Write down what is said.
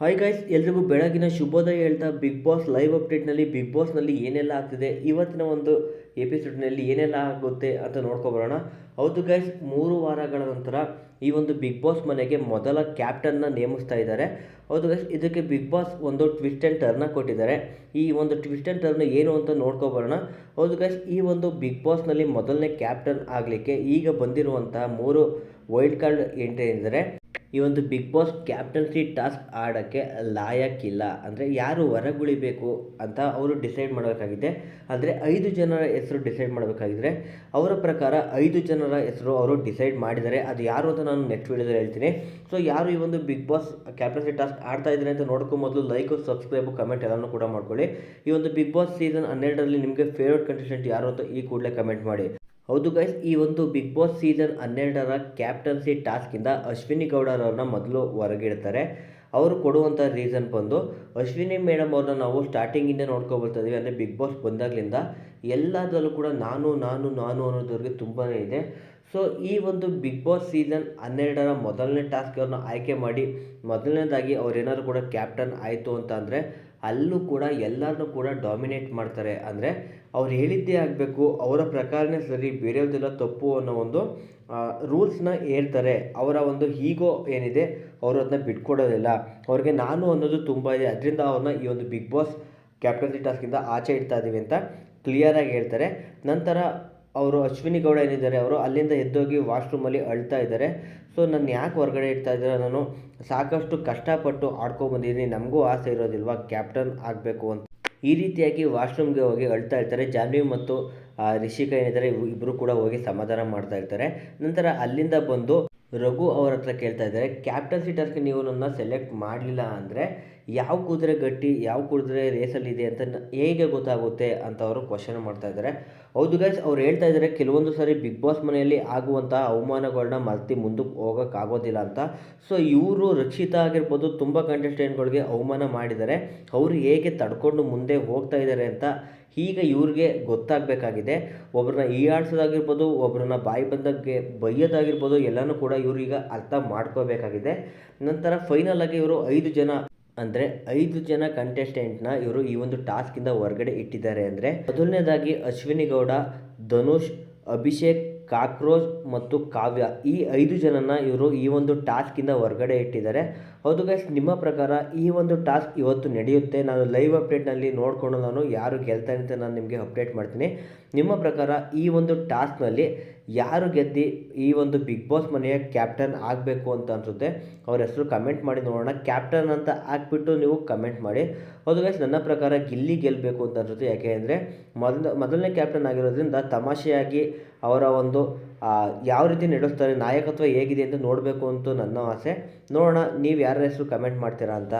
Hi guys ಎಲ್ರಿಗೂ ಬೆಳಗಿನ ಶುಭೋದಯ ಹೇಳ್ತಾ ಬಿಗ್ ಬಾಸ್ ಲೈವ್ ಅಪ್ಡೇಟ್ನಲ್ಲಿ ಬಿಗ್ ಬಾಸ್ನಲ್ಲಿ ಏನೆಲ್ಲ ಆಗ್ತಿದೆ, ಇವತ್ತಿನ ಒಂದು ಎಪಿಸೋಡ್ನಲ್ಲಿ ಏನೆಲ್ಲ ಆಗುತ್ತೆ ಅಂತ ನೋಡ್ಕೊಬರೋಣ ಹೌದು ಗೈಸ್ ಮೂರು ವಾರಗಳ ನಂತರ ಈ ಒಂದು ಬಿಗ್ ಬಾಸ್ ಮನೆಗೆ ಮೊದಲ ಕ್ಯಾಪ್ಟನ್ನ ನೇಮಿಸ್ತಾ ಇದ್ದಾರೆ. ಹೌದು ಗೈಸ್ ಇದಕ್ಕೆ ಬಿಗ್ ಬಾಸ್ ಒಂದು ಟ್ವಿಸ್ಟ್ ಆ್ಯಂಡ್ ಟರ್ನ ಕೊಟ್ಟಿದ್ದಾರೆ. ಈ ಒಂದು ಟ್ವಿಸ್ಟ್ ಆ್ಯಂಡ್ ಟರ್ನ್ ಏನು ಅಂತ ನೋಡ್ಕೊಬರೋಣ ಹೌದು ಗೈಸ್ ಈ ಒಂದು ಬಿಗ್ ಬಾಸ್ನಲ್ಲಿ ಮೊದಲನೇ ಕ್ಯಾಪ್ಟನ್ ಆಗಲಿಕ್ಕೆ ಈಗ ಬಂದಿರುವಂತಹ ಮೂರು ವೈಲ್ಡ್ ಕಾರ್ಡ್ ಎಂಟ್ರಿ ಏನಿದ್ದಾರೆ. ಈ ಒಂದು ಬಿಗ್ ಬಾಸ್ ಕ್ಯಾಪ್ಟನ್ಸಿ ಟಾಸ್ಕ್ ಆಡೋಕ್ಕೆ ಲಾಯಕ್ಕಿಲ್ಲ. ಅಂದರೆ ಯಾರು ಹೊರಗುಳಿಬೇಕು ಅಂತ ಅವರು ಡಿಸೈಡ್ ಮಾಡಬೇಕಾಗಿದೆ. ಅಂದರೆ ಐದು ಜನರ ಹೆಸರು ಡಿಸೈಡ್ ಮಾಡಬೇಕಾಗಿದ್ರೆ ಅವರ ಪ್ರಕಾರ ಐದು ಜನರ ಹೆಸರು ಅವರು ಡಿಸೈಡ್ ಮಾಡಿದರೆ ಅದು ಯಾರು ಅಂತ ನಾನು ನೆಕ್ಸ್ಟ್ ವೀಡಿಯೋದಲ್ಲಿ ಹೇಳ್ತೀನಿ. ಸೊ ಯಾರು ಈ ಒಂದು ಬಿಗ್ ಬಾಸ್ ಕ್ಯಾಪ್ಟನ್ಸಿ ಟಾಸ್ಕ್ ಆಡ್ತಾ ಇದ್ದಾರೆ ಅಂತ ನೋಡ್ಕೊ ಮೊದಲು ಲೈಕು ಸಬ್ಸ್ಕ್ರೈಬು ಕಮೆಂಟ್ ಎಲ್ಲನೂ ಕೂಡ ಮಾಡ್ಕೊಳ್ಳಿ. ಈ ಒಂದು ಬಿಗ್ ಬಾಸ್ ಸೀಸನ್ ಹನ್ನೆರಡರಲ್ಲಿ ನಿಮಗೆ ಫೇವ್ರೇಟ್ ಕಂಟೆಸ್ಟೆಂಟ್ ಯಾರು ಅಂತ ಈ ಕೂಡಲೇ ಕಮೆಂಟ್ ಮಾಡಿ. ಹೌದು ಗೈಸ್ ಈ ಒಂದು ಬಿಗ್ ಬಾಸ್ ಸೀಸನ್ ಹನ್ನೆರಡರ ಕ್ಯಾಪ್ಟನ್ಸಿ ಟಾಸ್ಕಿಂದ ಅಶ್ವಿನಿ ಗೌಡರವ್ರನ್ನ ಮೊದಲು ಹೊರಗಿಡ್ತಾರೆ. ಅವರು ಕೊಡುವಂಥ ರೀಸನ್ ಬಂದು ಅಶ್ವಿನಿ ಮೇಡಮ್ ಅವ್ರನ್ನ ನಾವು ಸ್ಟಾರ್ಟಿಂಗಿಂದ ನೋಡ್ಕೊಬರ್ತಾ ಇದೀವಿ. ಅಂದರೆ ಬಿಗ್ ಬಾಸ್ ಬಂದಾಗಲಿಂದ ಎಲ್ಲದರಲ್ಲೂ ಕೂಡ ನಾನು ನಾನು ನಾನು ಅನ್ನೋದವ್ರಿಗೆ ತುಂಬಾ ಇದೆ. ಸೊ ಈ ಒಂದು ಬಿಗ್ ಬಾಸ್ ಸೀಸನ್ ಹನ್ನೆರಡರ ಮೊದಲನೇ ಟಾಸ್ಕ್ ಅವ್ರನ್ನ ಆಯ್ಕೆ ಮಾಡಿ ಮೊದಲನೇದಾಗಿ ಅವ್ರೇನಾದ್ರು ಕೂಡ ಕ್ಯಾಪ್ಟನ್ ಆಯಿತು ಅಂತ ಅಂದರೆ ಅಲ್ಲೂ ಕೂಡ ಎಲ್ಲರನ್ನೂ ಕೂಡ ಡಾಮಿನೇಟ್ ಮಾಡ್ತಾರೆ. ಅಂದರೆ ಅವ್ರು ಹೇಳಿದ್ದೇ ಆಗಬೇಕು, ಅವರ ಪ್ರಕಾರನೇ ಸರಿ ಬೇರೆಯವ್ರದೆಲ್ಲ ತಪ್ಪು ಅನ್ನೋ ಒಂದು ರೂಲ್ಸ್ನ ಹೇಳ್ತಾರೆ ಅವರ ಒಂದು ಈಗೋ ಏನಿದೆ, ಅವರು ಅದನ್ನ ಬಿಟ್ಕೊಡೋದಿಲ್ಲ. ಅವ್ರಿಗೆ ನಾನು ಅನ್ನೋದು ತುಂಬ ಇದೆ. ಅದರಿಂದ ಅವ್ರನ್ನ ಈ ಒಂದು ಬಿಗ್ ಬಾಸ್ ಕ್ಯಾಪ್ಟನ್ಸಿ ಟಾಸ್ಕಿಂದ ಆಚೆ ಇಡ್ತಾ ಇದ್ದೀವಿ ಅಂತ ಕ್ಲಿಯರಾಗಿ ಹೇಳ್ತಾರೆ. ನಂತರ ಅವರು ಅಶ್ವಿನಿ ಗೌಡ ಏನಿದ್ದಾರೆ, ಅವರು ಅಲ್ಲಿಂದ ಎದ್ದೋಗಿ ವಾಶ್ರೂಮಲ್ಲಿ ಅಳ್ತಾ ಇದ್ದಾರೆ. ಸೊ, ನಾನು ಯಾಕೆ ಹೊರಗಡೆ ಇಡ್ತಾ ಇದ್ದಾರೆ? ನಾನು ಸಾಕಷ್ಟು ಕಷ್ಟಪಟ್ಟು ಆಡ್ಕೊಂಡ್ಬಂದಿದ್ದೀನಿ ನಮಗೂ ಆಸೆ ಇರೋದಿಲ್ವಾ? ಕ್ಯಾಪ್ಟನ್ ಆಗಬೇಕು ಅಂತ. ಈ ರೀತಿಯಾಗಿ ವಾಶ್ರೂಮ್ಗೆ ಹೋಗಿ ಅಳ್ತಾ ಇರ್ತಾರೆ. ಜಾನ್ವಿ ಮತ್ತು ರಿಷಿಕಾ ಏನಿದ್ದಾರೆ ಇಬ್ಬರು ಕೂಡ ಹೋಗಿ ಸಮಾಧಾನ ಮಾಡ್ತಾ ಇರ್ತಾರೆ. ನಂತರ ಅಲ್ಲಿಂದ ಬಂದು ರಘು ಅವರ ಹತ್ರ ಕೇಳ್ತಾ ಇದ್ದಾರೆ. ಕ್ಯಾಪ್ಟನ್ ಟಾಸ್ಕ್ ನೀವು ನನ್ನ ಸೆಲೆಕ್ಟ್ ಮಾಡಲಿಲ್ಲ ಅಂದರೆ ಯಾವ ಕುದುರೆ ಗಟ್ಟಿ, ಯಾವ ಕುದುರೆ ರೇಸಲ್ಲಿದೆ ಅಂತ ಹೇಗೆ ಗೊತ್ತಾಗುತ್ತೆ ಅಂತ ಅವರು ಕ್ವಶನ್ ಮಾಡ್ತಾ ಇದ್ದಾರೆ ಹೌದು ಗೈಸ್ ಅವ್ರು ಹೇಳ್ತಾ ಇದ್ದಾರೆ ಕೆಲವೊಂದು ಸಾರಿ ಬಿಗ್ ಬಾಸ್ ಮನೆಯಲ್ಲಿ ಆಗುವಂತಹ ಅವಮಾನಗಳನ್ನ ಮರ್ತಿ ಮುಂದಕ್ಕೆ ಹೋಗೋಕ್ಕಾಗೋದಿಲ್ಲ ಅಂತ. ಸೊ ಇವರು ರಕ್ಷಿತಾ ಆಗಿರ್ಬೋದು, ತುಂಬ ಕಂಟೆಸ್ಟೆಂಟ್ಗಳಿಗೆ ಅವಮಾನ ಮಾಡಿದ್ದಾರೆ. ಅವರು ಹೇಗೆ ತಡ್ಕೊಂಡು ಮುಂದೆ ಹೋಗ್ತಾ ಇದ್ದಾರೆ ಅಂತ ಈಗ ಇವ್ರಿಗೆ ಗೊತ್ತಾಗಬೇಕಾಗಿದೆ. ಒಬ್ಬರನ್ನ ಈಯಾಡ್ಸೋದಾಗಿರ್ಬೋದು ಒಬ್ಬರನ್ನ ಬಾಯಿ ಬಂದಕ್ಕೆ ಬೈಯೋದಾಗಿರ್ಬೋದು, ಎಲ್ಲನೂ ಕೂಡ ಇವರು ಈಗ ಅರ್ಥ ಮಾಡ್ಕೋಬೇಕಾಗಿದೆ. ನಂತರ ಫೈನಲ್ ಆಗಿ ಇವರು ಐದು ಜನ ಅಂದರೆ ಐದು ಜನ ಕಂಟೆಸ್ಟೆಂಟ್ನ ಇವರು ಈ ಒಂದು ಟಾಸ್ಕಿಂದ ಹೊರಗಡೆ ಇಟ್ಟಿದ್ದಾರೆ ಅಂದರೆ ಮೊದಲನೇದಾಗಿ ಅಶ್ವಿನಿ ಗೌಡ, ಧನುಷ್, ಅಭಿಷೇಕ್, ಕಾಕ್ರೋಚ್ ಮತ್ತು ಕಾವ್ಯ ಈ ಐದು ಜನನ ಇವರು ಈ ಒಂದು ಟಾಸ್ಕಿಂದ ಹೊರಗಡೆ ಇಟ್ಟಿದ್ದಾರೆ. ಹೌದು ಗೈಸ್ ನಿಮ್ಮ ಪ್ರಕಾರ ಈ ಒಂದು ಟಾಸ್ಕ್ ಇವತ್ತು ನಡೆಯುತ್ತೆ? ನಾನು ಲೈವ್ ಅಪ್ಡೇಟ್ನಲ್ಲಿ ನೋಡಿಕೊಂಡು ನಾನು ಯಾರು ಗೆಲ್ತಾರೆ ಅಂತ ನಾನು ನಿಮಗೆ ಅಪ್ಡೇಟ್ ಮಾಡ್ತೀನಿ. ನಿಮ್ಮ ಪ್ರಕಾರ ಈ ಒಂದು ಟಾಸ್ಕ್ನಲ್ಲಿ ಯಾರು ಗೆದ್ದು ಈ ಒಂದು ಬಿಗ್ ಬಾಸ್ ಮನೆಯ ಕ್ಯಾಪ್ಟನ್ ಆಗಬೇಕು ಅಂತ ಅನಿಸುತ್ತೆ, ಅವ್ರ ಹೆಸರು ಕಮೆಂಟ್ ಮಾಡಿ ನೋಡೋಣ. ಕ್ಯಾಪ್ಟನ್ ಅಂತ ಹಾಕ್ಬಿಟ್ಟು ನೀವು ಕಮೆಂಟ್ ಮಾಡಿ. ಅದು ಗೈಸ್ ನನ್ನ ಪ್ರಕಾರ ಗಿಲ್ಲಿ ಗೆಲ್ಲಬೇಕು ಅಂತ ಅನಿಸುತ್ತೆ. ಯಾಕೆ ಅಂದರೆ ಮೊದಲ, ಮೊದಲನೇ ಕ್ಯಾಪ್ಟನ್ ಆಗಿರೋದ್ರಿಂದ ತಮಾಷೆಯಾಗಿ ಅವರ ಒಂದು ಯಾವ ರೀತಿ ನಡೆಸ್ತಾರೆ, ನಾಯಕತ್ವ ಹೇಗಿದೆ ಅಂತ ನೋಡಬೇಕು ಅಂತ ನನ್ನ ಆಸೆ. ನೋಡೋಣ, ನೀವು ಯಾರ ಹೆಸರು ಕಮೆಂಟ್ ಮಾಡ್ತೀರಾ ಅಂತ.